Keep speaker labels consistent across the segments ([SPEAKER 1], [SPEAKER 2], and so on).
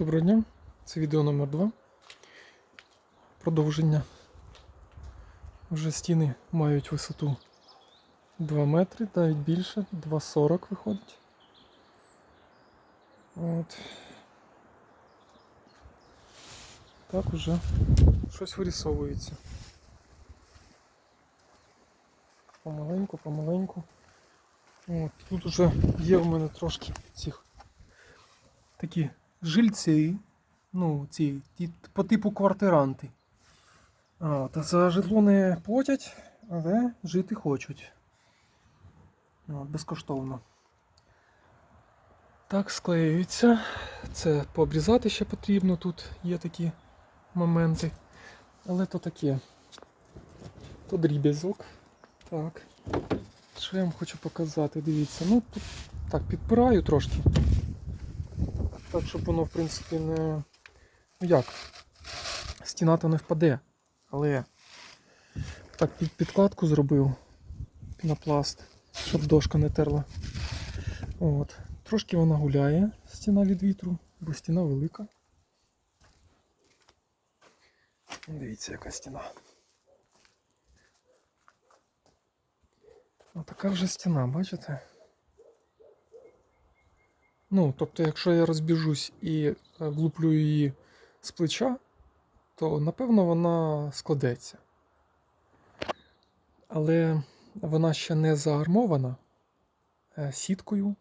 [SPEAKER 1] Доброго дня, це відео номер 2 Продовження. Вже стіни мають висоту 2 метри, навіть більше, 2,40 виходить. От. Так уже щось вирісовується. Помаленьку, помаленьку. От, тут уже є в мене трошки цих такі жильці, ну, ці, ті, по типу квартиранти. От, за житло не платять, але жити хочуть. От, безкоштовно. Так склеюється. Це пообрізати ще потрібно, тут є такі моменти. Але то таке. То дріб'язок. Так. Що я вам хочу показати? Дивіться, ну тут так підпираю трошки. Так, щоб воно, в принципі, не. Ну як? Стіна то не впаде. Але так під підкладку зробив пінопласт, щоб дошка не терла. От. Трошки вона гуляє, стіна від вітру, бо стіна велика. Дивіться, яка стіна. Отака вже стіна, бачите? Ну, тобто, якщо я розбіжусь і е, влуплю її з плеча, то напевно вона складеться. Але вона ще не заармована е, сіткою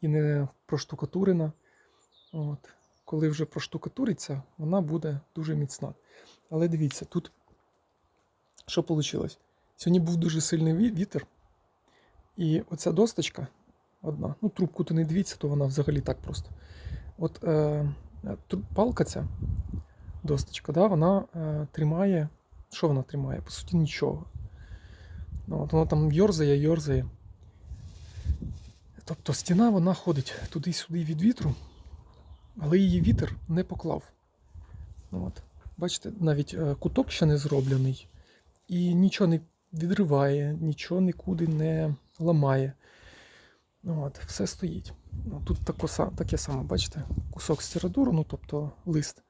[SPEAKER 1] і не проштукатурена. От. Коли вже проштукатуриться, вона буде дуже міцна. Але дивіться, тут що вийшло? Сьогодні був дуже сильний вітер, і оця досточка одна. Ну, трубку то не дивіться, то вона взагалі так просто. От е, палка ця досточка, да, вона е, тримає. Що вона тримає? По суті, нічого. Ну, от вона там йорзає, йорзає. Тобто стіна вона ходить туди-сюди від вітру, але її вітер не поклав. Ну, От. Бачите, навіть е, куток ще не зроблений, і нічого не відриває, нічого нікуди не ламає. От, все стоїть. Ну, тут тако, таке саме, бачите, кусок стерадуру, ну тобто лист.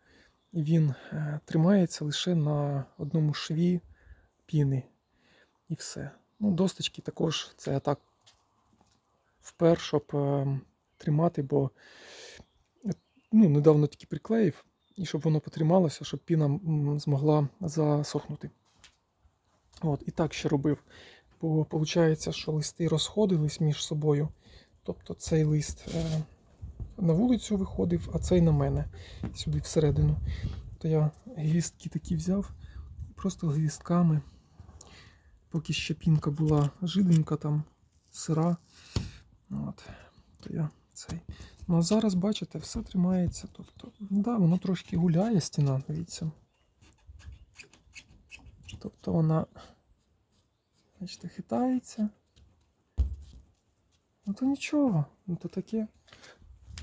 [SPEAKER 1] Він е, тримається лише на одному шві піни. І все. Ну, досточки також це так впер, щоб е, тримати, бо е, ну, недавно тільки приклеїв, і щоб воно потрималося, щоб піна змогла засохнути. От, і так ще робив. Бо виходить, що листи розходились між собою. Тобто цей лист е, на вулицю виходив, а цей на мене сюди всередину. То я гвістки такі взяв, просто гвістками, поки ще пінка була жиденька там, сира. От, то я цей. Ну а зараз, бачите, все тримається. Тобто, да, воно трошки гуляє стіна, дивіться. Тобто вона, бачите, хитається. Ну то нічого, ну то таке.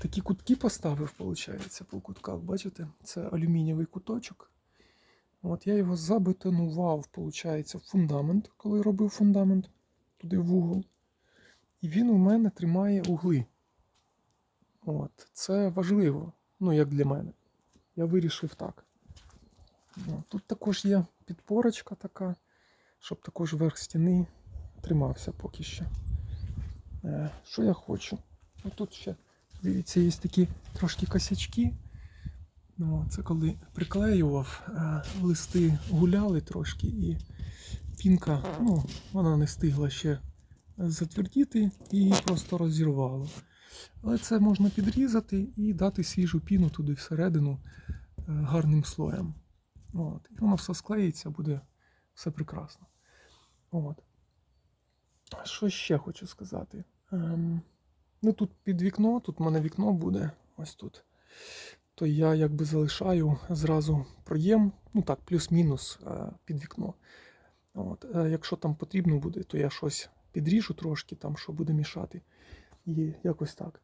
[SPEAKER 1] Такі кутки поставив, виходить, по кутках, бачите? Це алюмінієвий куточок. От я його забетонував, виходить, в фундамент, коли робив фундамент туди в угол. І він у мене тримає угли. От, Це важливо, ну як для мене. Я вирішив так. От, Тут також є підпорочка така, щоб також верх стіни тримався поки що. Е, Що я хочу? Ну, тут ще, дивіться, є такі трошки косячки. Ну, це коли приклеював, е, листи гуляли трошки і пінка, ну, вона не встигла ще затвердіти і її просто розірвало. Але це можна підрізати і дати свіжу піну туди всередину е, гарним слоєм. От. І воно все склеїться, буде все прекрасно. От. Що ще хочу сказати? Ем, ну тут під вікно, тут в мене вікно буде ось тут. То я якби залишаю зразу проєм, ну так, плюс-мінус е, під вікно. От. Е, якщо там потрібно буде, то я щось підріжу трошки, там, що буде мішати. І якось так.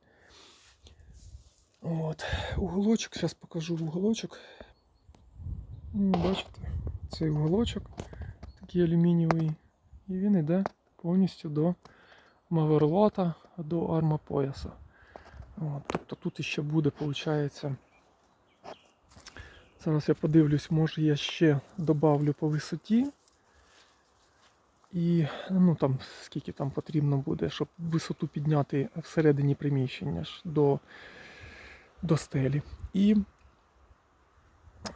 [SPEAKER 1] От. Уголочок, зараз покажу уголочок. Бачите, цей уголочок такий алюмінієвий. І він йде повністю до маверлота, до армопояса. От, тобто тут ще буде, виходить, Зараз я подивлюсь, може я ще добавлю по висоті. І ну там скільки там потрібно буде, щоб висоту підняти всередині приміщення ж до, до стелі. І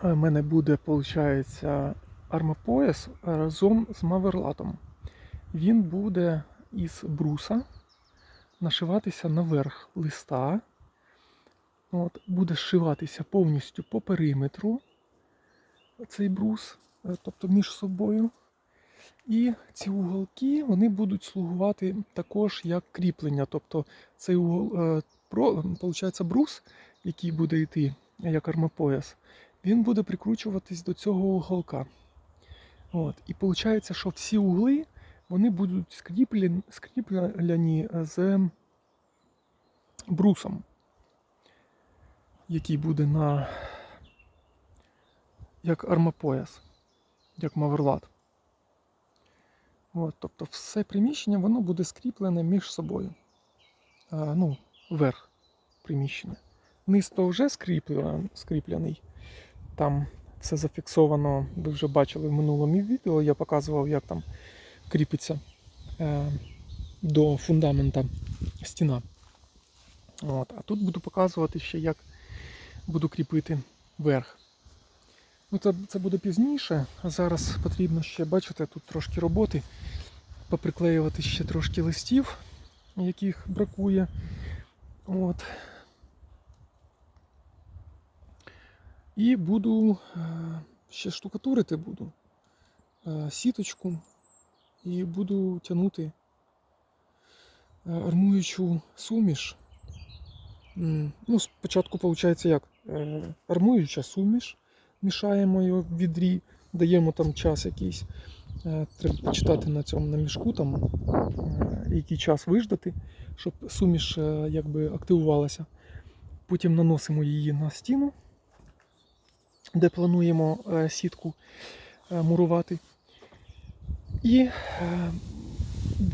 [SPEAKER 1] в мене буде, виходить, армопояс разом з маверлатом. Він буде із бруса нашиватися наверх листа. От, буде зшиватися повністю по периметру цей брус, е, тобто між собою. І ці уголки вони будуть слугувати також як кріплення. Тобто цей угол, е, про, брус, який буде йти як армопояс, він буде прикручуватись до цього уголка. От. І виходить, що всі угли вони будуть скріплені, скріплені з брусом, який буде на як армопояс, як маверлат. От, тобто все приміщення воно буде скріплене між собою. А, ну, верх приміщення. Низ то вже скріплений. Там все зафіксовано, ви вже бачили в минулому відео, я показував, як там кріпиться е, до фундамента стіна. От, А тут буду показувати ще, як буду кріпити верх. Ну, Це це буде пізніше, а зараз потрібно ще, бачите, тут трошки роботи, поприклеювати ще трошки листів, яких бракує. От. І буду е, ще штукатурити буду е, сіточку і буду тягнути е, армуючу суміш. Ну, Спочатку, виходить, як армуюча суміш мішаємо його в відрі, даємо там час якийсь. Е, треба почитати на цьому на мішку, там, е, який час виждати, щоб суміш е, якби активувалася. Потім наносимо її на стіну, де плануємо сітку мурувати. І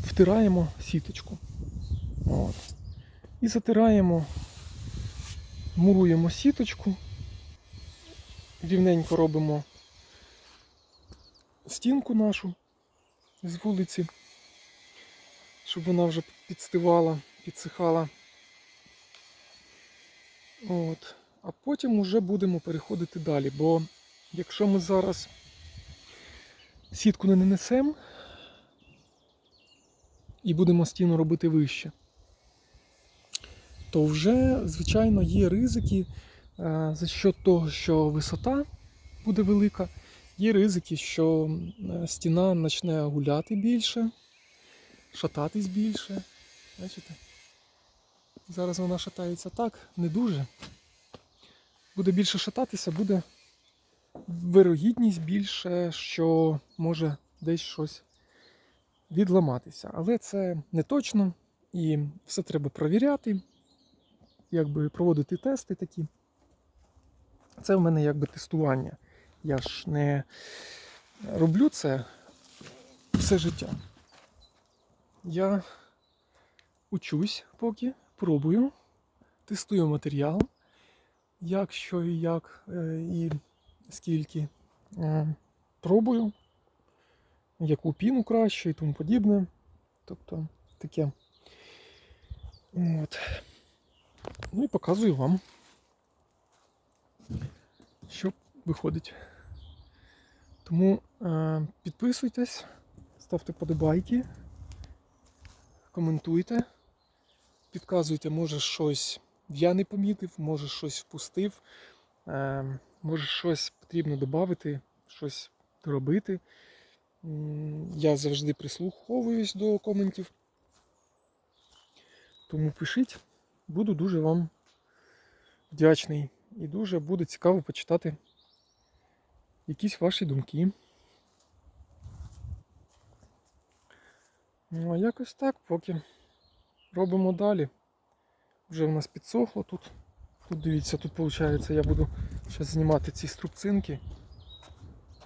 [SPEAKER 1] втираємо сіточку. От. І затираємо, муруємо сіточку рівненько робимо стінку нашу з вулиці, щоб вона вже підстивала, підсихала. От. А потім вже будемо переходити далі, бо якщо ми зараз сітку не нанесемо і будемо стіну робити вище, то вже, звичайно, є ризики. Е, за що того, що висота буде велика, є ризики, що е, стіна почне гуляти більше, шататись більше. Бачите? Зараз вона шатається так, не дуже. Буде більше шататися, буде вирогідність більше, що може десь щось відламатися. Але це не точно і все треба провіряти, якби проводити тести такі. Це в мене якби тестування. Я ж не роблю це все життя. Я учусь поки, пробую, тестую матеріал, як, що і як, е, і скільки. Е, пробую, яку піну краще і тому подібне. Тобто таке. От. Ну і показую вам що виходить. Тому е, підписуйтесь, ставте подобайки, коментуйте, підказуйте, може щось я не помітив, може щось впустив, е, може щось потрібно додати, щось доробити. Я завжди прислуховуюсь до коментів. Тому пишіть, буду дуже вам вдячний. І дуже буде цікаво почитати якісь ваші думки. Ну, а якось так, поки робимо далі. Вже в нас підсохло тут. Тут дивіться, тут виходить, я буду зараз знімати ці струбцинки.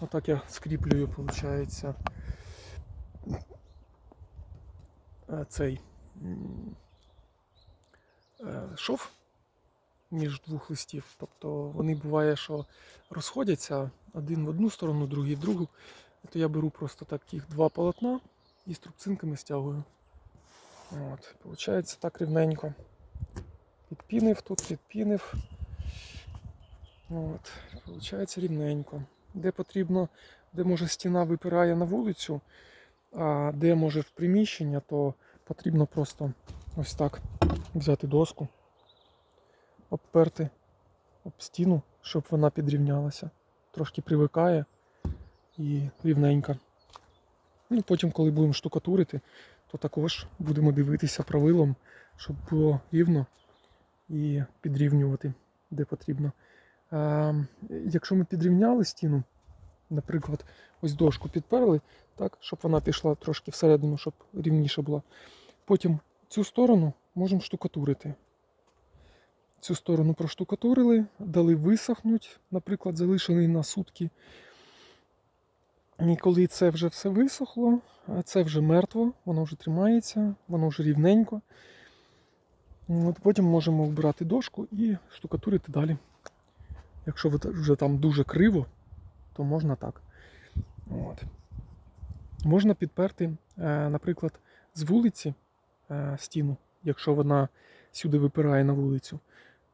[SPEAKER 1] Отак я скріплюю, виходить, цей е, шов між двох листів. Тобто вони буває, що розходяться один в одну сторону, другий в другу. То я беру просто таких два полотна і струбцинками стягую. От, Получається так рівненько. Підпінив тут, підпінив. От, Получається рівненько. Де потрібно, де може стіна випирає на вулицю, а де може в приміщення, то потрібно просто ось так взяти доску, обперти об стіну, щоб вона підрівнялася. Трошки привикає і рівненька. Ну, потім, коли будемо штукатурити, то також будемо дивитися правилом, щоб було рівно і підрівнювати, де потрібно. Якщо ми підрівняли стіну, наприклад, ось дошку підперли, так, щоб вона пішла трошки всередину, щоб рівніше була. Потім цю сторону можемо штукатурити. Цю сторону проштукатурили, дали висохнуть, наприклад, залишили на сутки. І коли це вже все висохло, це вже мертво, воно вже тримається, воно вже рівненько. От Потім можемо вбирати дошку і штукатурити далі. Якщо вже там дуже криво, то можна так. От. Можна підперти, е, наприклад, з вулиці е, стіну, якщо вона сюди випирає на вулицю.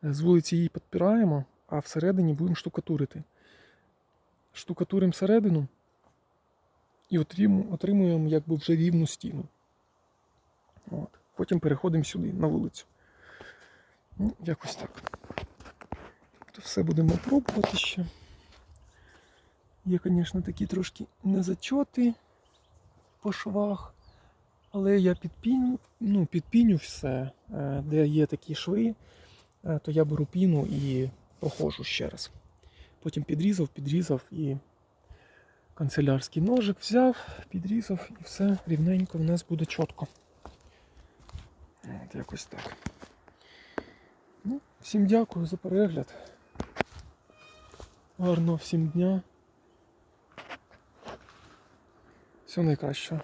[SPEAKER 1] Е, З вулиці її підпираємо, а всередині будемо штукатурити. Штукатуримо всередину і отримуємо якби вже рівну стіну. От. Потім переходимо сюди, на вулицю. Ну, якось так. То все будемо пробувати ще. Є, звісно, такі трошки незачоти по швах, але я підпіню, ну, підпіню все, е, де є такі шви, е, то я беру піну і проходжу ще раз. Потім підрізав, підрізав і канцелярський ножик взяв, підрізав і все рівненько в нас буде чітко. От якось так. Ну, всім дякую за перегляд. Гарного всім дня. Всього найкращого.